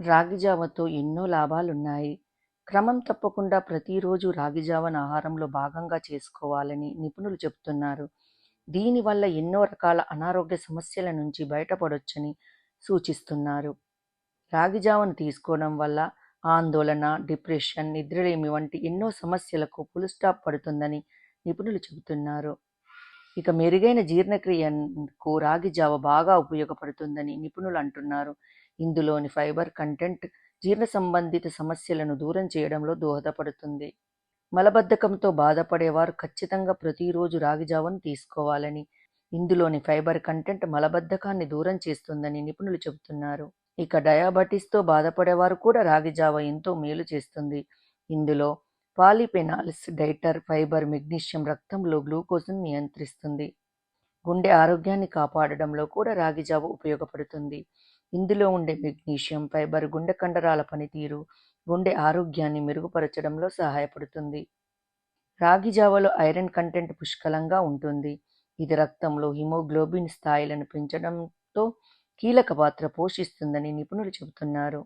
రాగి జావతో ఎన్నో లాభాలున్నాయి. క్రమం తప్పకుండా ప్రతిరోజు రాగిజావను ఆహారంలో భాగంగా చేసుకోవాలని నిపుణులు చెబుతున్నారు. దీనివల్ల ఎన్నో రకాల అనారోగ్య సమస్యల నుంచి బయటపడొచ్చని సూచిస్తున్నారు. రాగి జావను తీసుకోవడం వల్ల ఆందోళన, డిప్రెషన్, నిద్రలేమి వంటి ఎన్నో సమస్యలకు ఫుల్ స్టాప్ పడుతుందని నిపుణులు చెబుతున్నారు. ఇక మెరుగైన జీర్ణక్రియకు రాగి జావ బాగా ఉపయోగపడుతుందని నిపుణులు అంటున్నారు. ఇందులోని ఫైబర్ కంటెంట్ జీర్ణ సంబంధిత సమస్యలను దూరం చేయడంలో దోహదపడుతుంది. మలబద్ధకంతో బాధపడేవారు ఖచ్చితంగా ప్రతిరోజు రాగి జావను తీసుకోవాలని, ఇందులోని ఫైబర్ కంటెంట్ మలబద్ధకాన్ని దూరం చేస్తుందని నిపుణులు చెబుతున్నారు. ఇక డయాబెటిస్తో బాధపడేవారు కూడా రాగి జావ ఎంతో మేలు చేస్తుంది. ఇందులో పాలిపెనాల్స్ డైటర్, ఫైబర్, మెగ్నీషియం రక్తంలో గ్లూకోజ్ను నియంత్రిస్తుంది. గుండె ఆరోగ్యాన్ని కాపాడడంలో కూడా రాగి జావ ఉపయోగపడుతుంది. ఇందులో ఉండే మెగ్నీషియం, ఫైబర్ గుండె కండరాల పనితీరు, గుండె ఆరోగ్యాన్ని మెరుగుపరచడంలో సహాయపడుతుంది. రాగి జావలో ఐరన్ కంటెంట్ పుష్కలంగా ఉంటుంది. ఇది రక్తంలో హిమోగ్లోబిన్ స్థాయిలను పెంచడంతో కీలక పాత్ర పోషిస్తుందని నిపుణులు చెబుతున్నారు.